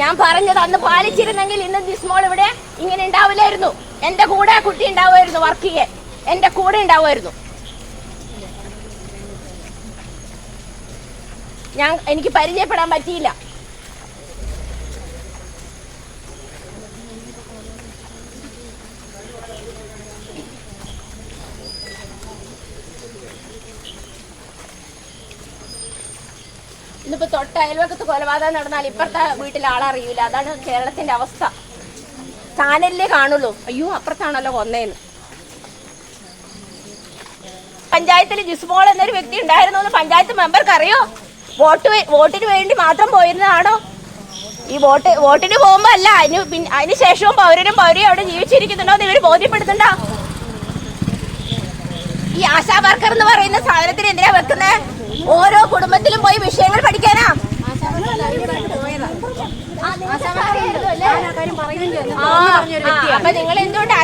ഞാൻ പറഞ്ഞത് അന്ന് പാലിച്ചിരുന്നെങ്കിൽ ഇന്ന് ദിസ്മോൾ ഇവിടെ ഇങ്ങനെ ഉണ്ടാവില്ലായിരുന്നു. എന്റെ കൂടെ കുട്ടി ഉണ്ടാവുമായിരുന്നു വർക്ക് ചെയ്യാൻ. എന്റെ കൂടെ ഉണ്ടാവുമായിരുന്നു. ഞാൻ എനിക്ക് പരിചയപ്പെടാൻ പറ്റിയില്ല. ഇന്നിപ്പോ തൊട്ട അയൽവക്കത്ത് കൊലപാതകം നടന്നാൽ ഇപ്പുറത്തെ വീട്ടിൽ ആളറിയൂല അതാണ് കേരളത്തിന്റെ അവസ്ഥ. ചാനലിലേ കാണുള്ളൂ. അയ്യോ അപ്പുറത്താണല്ലോ കൊന്നേന്ന്. പഞ്ചായത്തിൽ ജിസ്മോൾ എന്നൊരു വ്യക്തി ഉണ്ടായിരുന്നു എന്ന് പഞ്ചായത്ത് മെമ്പർക്ക് അറിയോ വോട്ട് വോട്ടിന് വേണ്ടി മാത്രം പോയിരുന്നതാണോ? ഈ വോട്ട് വോട്ടിന് പോകുമ്പോ അല്ല അതിന് പിന്നെ അതിന് ശേഷവും പൗരനും പൗരയും അവിടെ ജീവിച്ചിരിക്കുന്നുണ്ടോ എന്ന് ഇവർ ബോധ്യപ്പെടുത്തണ്ട ഈ ആശാ വർക്കർ എന്ന് പറയുന്ന സാധനത്തിന് എന്തിനാ വെക്കുന്നത് ഓരോ കുടുംബത്തിലും പോയി വിഷയങ്ങൾ പഠിക്കാനാ ആ, ആ, അപ്പൊ നിങ്ങൾ എന്തുകൊണ്ട്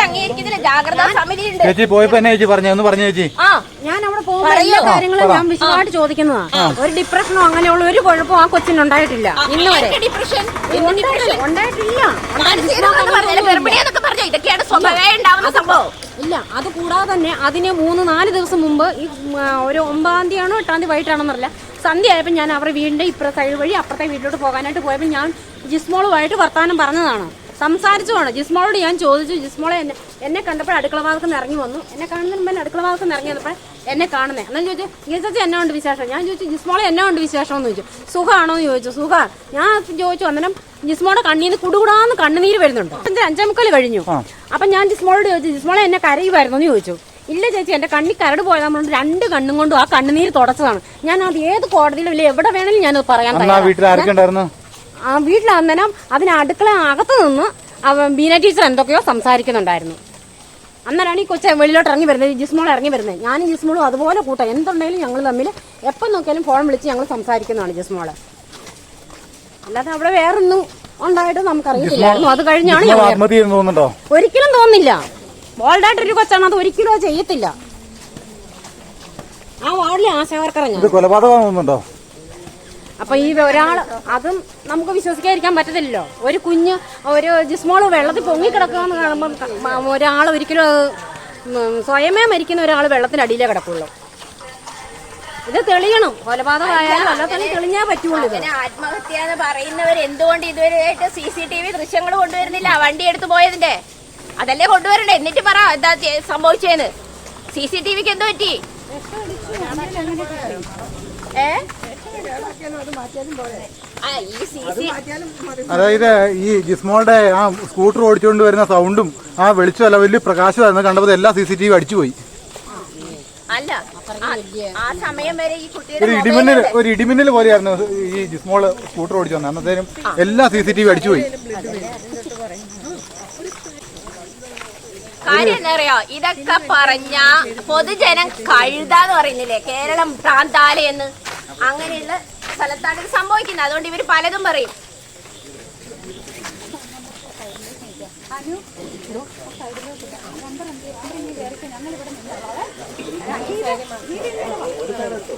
ആശാ വർക്കർമാരെ അംഗീകരിക്കുന്നതിന് ജാഗ്രതാ സമിതി ഉണ്ട് ചേച്ചി പോയപ്പോ എന്നെ ചേച്ചി പറഞ്ഞു? ഒന്ന് പറഞ്ഞു ചേച്ചി. ആ. ഞാൻ അവിടെ പോകുമ്പോൾ എല്ലാ കാര്യങ്ങളും ഞാൻ വിശദമായിട്ട് ചോദിക്കുന്നതാ. ഒരു ഡിപ്രഷനോ അങ്ങനെയുള്ള ഒരു കുഴപ്പവും ആ കൊച്ചിനുണ്ടായിട്ടില്ല ഇന്ന് വരെ. ഡിപ്രഷൻ ഉണ്ടായിട്ടില്ല. ഗർഭിണിയെന്നൊക്കെ പറഞ്ഞാ? ഇതൊക്കെയാണ് സ്വഭാവം ഉണ്ടാവുന്ന സംഭവം. ഇല്ല. അത് കൂടാതെ തന്നെ അതിന് മൂന്ന് നാല് ദിവസം മുമ്പ് ഈ ഒരു ഒമ്പതാം തീയതി ആണോ എട്ടാം തീയതി വൈകിട്ടാണെന്നറിയില്ല സന്ധ്യ ആയപ്പോൾ ഞാൻ അവരുടെ വീടിന്റെ ഇപ്പുറത്തെ സൈഡ് വഴി അപ്പുറത്തെ വീട്ടിലോട്ട് പോകാനായിട്ട് പോയപ്പോൾ ഞാൻ ജിസ്മോളുമായിട്ട് വർത്തമാനം പറഞ്ഞതാണ്. സംസാരിച്ചുമാണ് ജിസ്മോളോട് ഞാൻ ചോദിച്ചു. ജിസ്മോളെ എന്നെ എന്നെ കണ്ടപ്പോൾ അടുക്കള ഭാഗത്ത് ഇറങ്ങി വന്നു. എന്നെ കാണുന്നതിന് മുമ്പ് അടുക്കള ഭാഗത്ത് നിന്ന് ഇറങ്ങിയപ്പോൾ എന്നെ കാണുന്നത് എന്നാൽ ചോദിച്ചു ഈ എന്നെ ഉണ്ട് വിശേഷം? ഞാൻ ചോദിച്ചു ജിസ്മോളെ എന്നെ ഉണ്ട് വിശേഷം? എന്ന് ചോദിച്ചു. സുഖമാണോ എന്ന് ചോദിച്ചു. സുഖ. ഞാൻ ചോദിച്ചു അന്നേരം ജിസ്മോളെ കണ്ണീന്ന് കുടുകൂടാന്ന് കണ്ണുനീര് വരുന്നുണ്ട്. അഞ്ച് അഞ്ചേമുക്കാൽ കഴിഞ്ഞു. അപ്പൊ ഞാൻ ജിസ്മോളോട് ചോദിച്ചു ജിസ്മോളെ എന്നെ കരയുമായിരുന്നു? എന്ന് ചോദിച്ചു. ഇല്ല ചേച്ചി എന്റെ കണ്ണി കരട് പോയത്. നമ്മൾ രണ്ട് കണ്ണും കൊണ്ടും ആ കണ്ണുനീര് തുടച്ചതാണ്. ഞാൻ അത് ഏത് കോടതിയിലും ഇല്ല എവിടെ വേണമെങ്കിലും ഞാനത് പറയാൻ വീട്ടിൽ ആരൊക്കെ ഉണ്ടായിരുന്നു? ആ വീട്ടിൽ അന്നേരം അതിന് അടുക്കള അകത്ത് നിന്ന് അവൻ ബീന ടീച്ചർ എന്തൊക്കെയോ സംസാരിക്കുന്നുണ്ടായിരുന്നു. അന്നേരമാണ് ഈ കൊച്ച വെളിയിലോട്ട് ഇറങ്ങി വരുന്നത് ജിസ്മോൾ ഇറങ്ങി വരുന്നത്. ഞാനും ജിസ്മോളും അതുപോലെ കൂട്ടാം. എന്തുണ്ടെങ്കിലും ഞങ്ങൾ തമ്മിൽ എപ്പം നോക്കിയാലും ഫോൺ വിളിച്ച് ഞങ്ങൾ സംസാരിക്കുന്നതാണ് ജിസ്മോൾ. അല്ലാതെ അവിടെ വേറൊന്നും ഉണ്ടായിട്ട് നമുക്കറിയത്തില്ലായിരുന്നു. അത് കഴിഞ്ഞാണ് ഒരിക്കലും തോന്നില്ല ബോൾഡായിട്ടൊരു കൊച്ചാണ് അത് ഒരിക്കലും ചെയ്യത്തില്ല. ആ വാർഡിലെ ആശാവർക്കറ ഇത് കൊലപാതകം തോന്നുന്നുണ്ടോ? അപ്പൊ ഈ ഒരാൾ അതും നമുക്ക് വിശ്വസിക്കാതിരിക്കാൻ പറ്റത്തില്ലല്ലോ. ഒരു കുഞ്ഞ് ഒരു ജിസ്മോൾ വെള്ളത്തിൽ പൊങ്ങിക്കിടക്കുകയെന്ന് കാണുമ്പോൾ ഒരാൾ ഒരിക്കലും സ്വയമേ മരിക്കുന്ന ഒരാൾ വെള്ളത്തിനടിയിലേ കിടക്കുള്ളൂ. ഇത് തെളിയണം. കൊലപാതകമായാലും അല്ലാതെ തെളിഞ്ഞാൽ പറ്റുള്ളൂ അങ്ങനെ ആത്മഹത്യ എന്ന് പറയുന്നവർ എന്തുകൊണ്ട് ഇതുവരെയായിട്ട് സി സി ടി വി ദൃശ്യങ്ങൾ കൊണ്ടുവരുന്നില്ല? വണ്ടി എടുത്തു പോയതിന്റെ? അതല്ലേ കൊണ്ടുവരണ്ടേ? എന്നിട്ട് പറ എന്താ സംഭവിച്ചേന്ന്? സി സി ടി വിക്ക് എന്ത് പറ്റി? ഏ ആ ഈ സി സി അതായത് ഈ ജിസ്മോളുടെ ആ സ്കൂട്ടർ ഓടിച്ചുകൊണ്ട് വരുന്ന സൗണ്ടും ആ വെളിച്ചമല്ല വലിയ പ്രകാശമായിരുന്നു. കണ്ടപ്പോൾ എല്ലാ സി സി ടി വി അടിച്ചുപോയി. അല്ല ആ- സമയം വരെ ഈ ഒരു ഇടിമിന്നൽ ഒരു ഇടിമിന്നൽ പോലെയായിരുന്നു ഈ ജിസ്മോൾ സ്കൂട്ടർ ഓടിച്ചു വന്നത്. അന്നത്തേനും എല്ലാ സി സി ടി വി അടിച്ചുപോയി. കാര്യം എന്താ അറിയോ? ഇതൊക്കെ പറഞ്ഞ പൊതുജനം കഴുതാന്ന് പറയുന്നില്ലേ? കേരളം ഭ്രാന്താല എന്ന്. അങ്ങനെയുള്ള സ്ഥലത്താണ് ഇത് സംഭവിക്കുന്നത്. അതുകൊണ്ട് ഇവർ പലതും പറയും.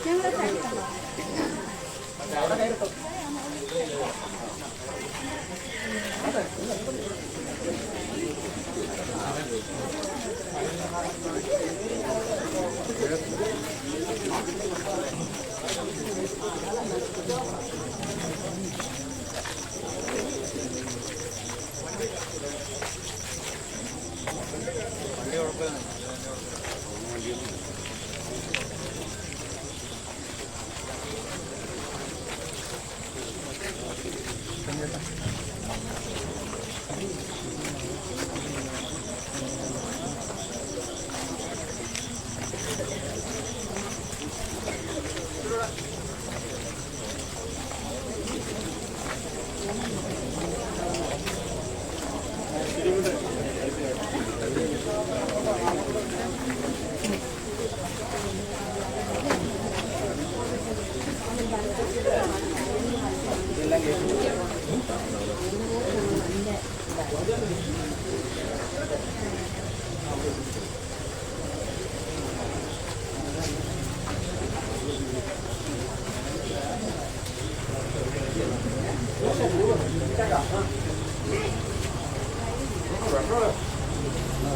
ഞങ്ങൾ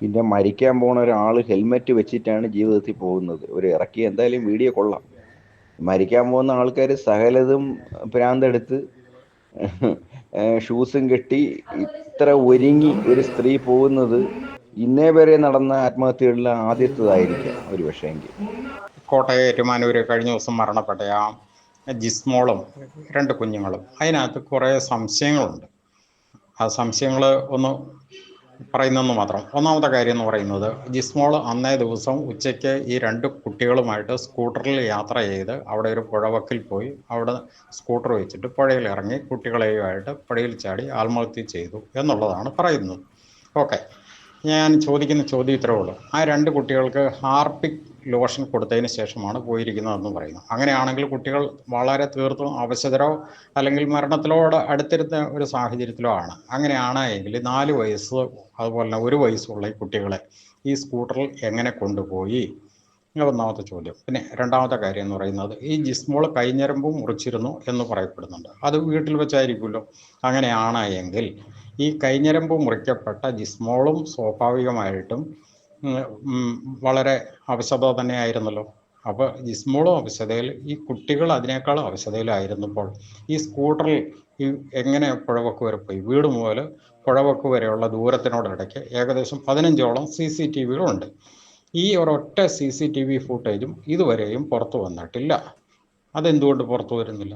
പിന്നെ മരിക്കാൻ പോണ ഒരാൾ ഹെൽമെറ്റ് വെച്ചിട്ടാണ് ജീവിതത്തിൽ പോകുന്നത്. ഒരു ഇറക്കി എന്തായാലും വീഡിയോ കൊള്ളാം. മരിക്കാൻ പോകുന്ന ആൾക്കാർ സകലതും ഭ്രാന്തെടുത്ത് ഷൂസും കെട്ടി ഇത്ര ഒരുങ്ങി ഒരു സ്ത്രീ പോകുന്നത് ഇന്നേ വരെ നടന്ന ആത്മഹത്യകളിലെ ആദ്യത്തേതായിരിക്കാം ഒരു പക്ഷേ എങ്കിൽ കോട്ടയം ഏറ്റുമാനൂര് കഴിഞ്ഞ ദിവസം മരണപ്പെട്ട ആ ജിസ്മോളും രണ്ട് കുഞ്ഞുങ്ങളും. അതിനകത്ത് കുറേ സംശയങ്ങളുണ്ട്. ആ സംശയങ്ങൾ ഒന്ന് പറയുന്നെന്ന് മാത്രം. ഒന്നാമത്തെ കാര്യം എന്ന് പറയുന്നത് ജിസ്മോൾ അന്നേ ദിവസം ഉച്ചയ്ക്ക് ഈ രണ്ട് കുട്ടികളുമായിട്ട് സ്കൂട്ടറിൽ യാത്ര ചെയ്ത് അവിടെ ഒരു പുഴവക്കിൽ പോയി അവിടെ സ്കൂട്ടർ വെച്ചിട്ട് പുഴയിൽ ഇറങ്ങി കുട്ടികളെയുമായിട്ട് പുഴയിൽ ചാടി ആത്മഹത്യ ചെയ്തു എന്നുള്ളതാണ് പറയുന്നത്. ഓക്കെ. ഞാൻ ചോദിക്കുന്ന ചോദ്യം ഇത്രേ ഉള്ളൂ. ആ രണ്ട് കുട്ടികൾക്ക് ഹാർപിക് ലോഷൻ കൊടുത്തതിന് ശേഷമാണ് പോയിരിക്കുന്നതെന്ന് പറയുന്നു അങ്ങനെയാണെങ്കിൽ കുട്ടികൾ വളരെ തീർത്തും അവശതരോ അല്ലെങ്കിൽ മരണത്തിലോട് അടുത്തിരുന്ന ഒരു സാഹചര്യത്തിലോ ആണ്. അങ്ങനെയാണ് എങ്കിൽ നാല് വയസ്സ് അതുപോലെ തന്നെ ഒരു വയസ്സുള്ള ഈ കുട്ടികളെ ഈ സ്കൂട്ടറിൽ എങ്ങനെ കൊണ്ടുപോയി? ഒന്നാമത്തെ ചോദ്യം. പിന്നെ രണ്ടാമത്തെ കാര്യം എന്ന് പറയുന്നത് ഈ ജിസ്മോൾ കൈഞ്ഞരമ്പും മുറിച്ചിരുന്നു എന്ന് പറയപ്പെടുന്നുണ്ട്. അത് വീട്ടിൽ വെച്ചായിരിക്കുമല്ലോ. അങ്ങനെയാണ് എങ്കിൽ ഈ കൈഞ്ഞരമ്പ് മുറിക്കപ്പെട്ട ജിസ്മോളും സ്വാഭാവികമായിട്ടും വളരെ അവശത തന്നെയായിരുന്നല്ലോ. അപ്പോൾ ജിസ്മോളും അവശതയിൽ ഈ കുട്ടികൾ അതിനേക്കാൾ അവശതയിലായിരുന്നപ്പോൾ ഈ സ്കൂട്ടറിൽ ഈ എങ്ങനെ പുഴവക്ക് വരെ പോയി? വീട് മുതൽ പുഴവക്ക് വരെയുള്ള ദൂരത്തിനോടിടയ്ക്ക് ഏകദേശം പതിനഞ്ചോളം സി സി ടി വികളുണ്ട് ഈ ഒരൊറ്റ സി സി ടി വി ഫുട്ടേജും ഇതുവരെയും പുറത്തു വന്നിട്ടില്ല. അതെന്തുകൊണ്ട് പുറത്തു വരുന്നില്ല?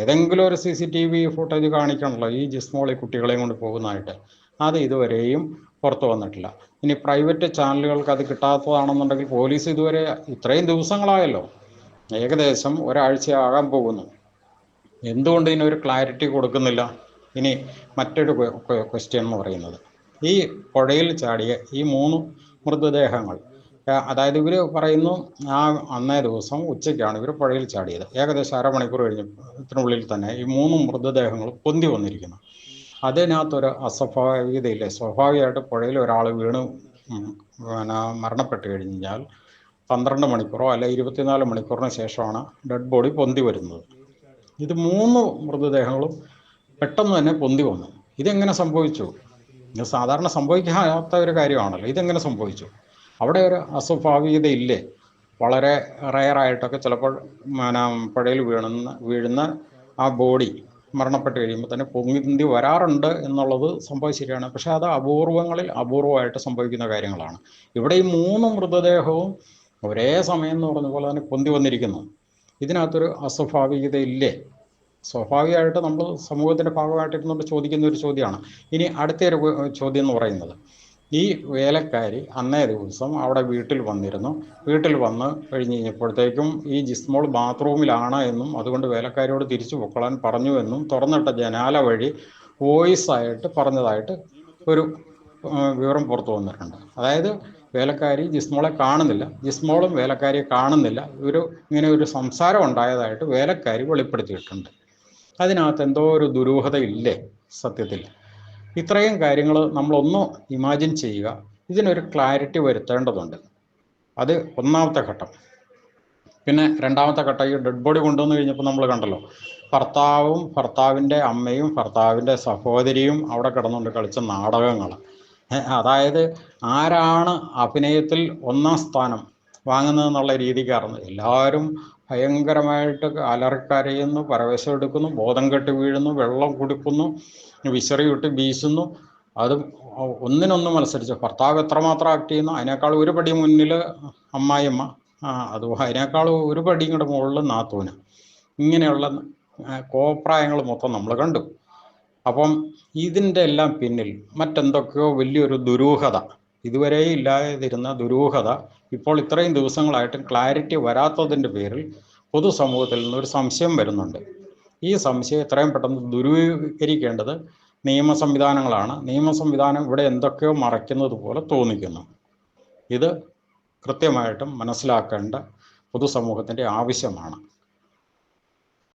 ഏതെങ്കിലും ഒരു C C T V footage കാണിക്കണമല്ലോ ഈ ജിസ്മോളി കുട്ടികളെയും കൊണ്ട് പോകുന്നതായിട്ട് അത് ഇതുവരെയും പുറത്തു വന്നിട്ടില്ല. ഇനി പ്രൈവറ്റ് ചാനലുകൾക്ക് അത് കിട്ടാത്തതാണെന്നുണ്ടെങ്കിൽ പോലീസ് ഇതുവരെ ഇത്രയും ദിവസങ്ങളായല്ലോ. ഏകദേശം ഒരാഴ്ചയാകാൻ പോകുന്നു. എന്തുകൊണ്ട് ഇതിനൊരു ക്ലാരിറ്റി കൊടുക്കുന്നില്ല? ഇനി മറ്റൊരു ക്വസ്റ്റ്യൻ എന്ന് പറയുന്നത്. ഈ പുഴയിൽ ചാടിയ ഈ മൂന്ന് മൃതദേഹങ്ങൾ അതായത് ഇവർ പറയുന്നു ആ അന്നേ ദിവസം ഉച്ചയ്ക്കാണ് ഇവർ പുഴയിൽ ചാടിയത്. ഏകദേശം അരമണിക്കൂർ കഴിഞ്ഞതിനുള്ളിൽ തന്നെ ഈ മൂന്ന് മൃതദേഹങ്ങൾ പൊന്തി വന്നിരിക്കുന്നു. അതിനകത്തൊരു അസ്വാഭാവികതയില്ലേ? സ്വാഭാവികമായിട്ട് പുഴയിൽ ഒരാൾ വീണ് പിന്നെ മരണപ്പെട്ട് കഴിഞ്ഞാൽ പന്ത്രണ്ട് മണിക്കൂറോ അല്ലെ ഇരുപത്തിനാല് മണിക്കൂറിന് ശേഷമാണ് ഡെഡ് ബോഡി പൊന്തി വരുന്നത്. ഇത് മൂന്ന് മൃതദേഹങ്ങളും പെട്ടെന്ന് തന്നെ പൊന്തി വന്നു. ഇതെങ്ങനെ സംഭവിച്ചു? ഇത് സാധാരണ സംഭവിക്കാത്ത ഒരു കാര്യമാണല്ലോ. ഇതെങ്ങനെ സംഭവിച്ചു? അവിടെ ഒരു അസ്വാഭാവികത ഇല്ലേ? വളരെ റയറായിട്ടൊക്കെ ചിലപ്പോൾ പുഴയിൽ വീഴുന്ന വീഴുന്ന ആ ബോഡി മരണപ്പെട്ട് കഴിയുമ്പോൾ തന്നെ പൊങ്ങി വരാറുണ്ട് എന്നുള്ളത് സംഭവം ശരിയാണ്. പക്ഷെ അത് അപൂർവങ്ങളിൽ അപൂർവമായിട്ട് സംഭവിക്കുന്ന കാര്യങ്ങളാണ്. ഇവിടെ ഈ മൂന്ന് മൃതദേഹവും ഒരേ സമയം എന്ന് പറഞ്ഞ പോലെ തന്നെ പൊന്തി വന്നിരിക്കുന്നു. ഇതിനകത്തൊരു അസ്വാഭാവികത ഇല്ലേ? സ്വാഭാവികമായിട്ട് നമ്മൾ സമൂഹത്തിന്റെ ഭാഗമായിട്ടിരുന്നുകൊണ്ട് ചോദിക്കുന്ന ഒരു ചോദ്യമാണ്. ഇനി അടുത്തൊരു ചോദ്യം എന്ന് പറയുന്നത്. ഈ വേലക്കാരി അന്നേ ദിവസം അവിടെ വീട്ടിൽ വന്നിരുന്നു. വീട്ടിൽ വന്ന് കഴിഞ്ഞ് കഴിഞ്ഞപ്പോഴത്തേക്കും ഈ ജിസ്മോൾ ബാത്റൂമിലാണ് എന്നും അതുകൊണ്ട് വേലക്കാരിയോട് തിരിച്ചു പൊക്കളാൻ പറഞ്ഞു എന്നും തുറന്നിട്ട ജനാല വഴി വോയിസ് ആയിട്ട് പറഞ്ഞതായിട്ട് ഒരു വിവരം പുറത്തു വന്നിട്ടുണ്ട്. അതായത് വേലക്കാരി ജിസ്മോളെ കാണുന്നില്ല. ജിസ്മോളും വേലക്കാരിയെ കാണുന്നില്ല. ഒരു ഇങ്ങനെ ഒരു സംസാരം ഉണ്ടായതായിട്ട് വേലക്കാരി വെളിപ്പെടുത്തിയിട്ടുണ്ട്. അതിനകത്ത് എന്തോ ഒരു ദുരൂഹത ഇല്ലേ സത്യത്തിൽ? ഇത്രയും കാര്യങ്ങൾ നമ്മളൊന്ന് ഇമാജിൻ ചെയ്യുക. ഇതിനൊരു ക്ലാരിറ്റി വരുത്തേണ്ടതുണ്ട്. അത് ഒന്നാമത്തെ ഘട്ടം. പിന്നെ രണ്ടാമത്തെ ഘട്ടം ഈ ഡെഡ് ബോഡി കൊണ്ടുവന്ന് കഴിഞ്ഞപ്പോൾ നമ്മൾ കണ്ടല്ലോ. ഭർത്താവും ഭർത്താവിന്റെ അമ്മയും ഭർത്താവിന്റെ സഹോദരിയും അവിടെ കിടന്നുകൊണ്ട് കളിച്ച നാടകങ്ങൾ അതായത് ആരാണ് അഭിനയത്തിൽ ഒന്നാം സ്ഥാനം വാങ്ങുന്നതെന്നുള്ള രീതിക്കായിരുന്നു. എല്ലാവരും ഭയങ്കരമായിട്ട് അലറിക്കരയുന്നു പരവേശം എടുക്കുന്നു ബോധം കെട്ട് വീഴുന്നു വെള്ളം കുടിക്കുന്നു വിശറി വിട്ട് വീശുന്നു. അത് ഒന്നിനൊന്ന് മത്സരിച്ച്. ഭർത്താവ് എത്രമാത്രം ആക്ട് ചെയ്യുന്നു അതിനേക്കാൾ ഒരു പടി മുന്നിൽ അമ്മായിയമ്മ. അത് അതിനേക്കാൾ ഒരു പടിയും കൂടെ മുകളിൽ നാത്തൂന്. ഇങ്ങനെയുള്ള കോപ്രായങ്ങൾ മൊത്തം നമ്മൾ കണ്ടു. അപ്പം ഇതിന്റെ എല്ലാം പിന്നിൽ മറ്റെന്തൊക്കെയോ വലിയൊരു ദുരൂഹത. ഇതുവരെ ഇല്ലാതിരുന്ന ദുരൂഹത ഇപ്പോൾ ഇത്രയും ദിവസങ്ങളായിട്ടും ക്ലാരിറ്റി വരാത്തതിന്റെ പേരിൽ പൊതുസമൂഹത്തിൽ നിന്നൊരു സംശയം വരുന്നുണ്ട്. ഈ സംശയം എത്രയും പെട്ടെന്ന് ദുരൂഹീകരിക്കേണ്ടത് നിയമ സംവിധാനങ്ങളാണ്. നിയമ സംവിധാനം ഇവിടെ എന്തൊക്കെയോ മറയ്ക്കുന്നത് പോലെ തോന്നിക്കുന്നു. ഇത് കൃത്യമായിട്ടും മനസ്സിലാക്കേണ്ട പൊതുസമൂഹത്തിന്റെ ആവശ്യമാണ്.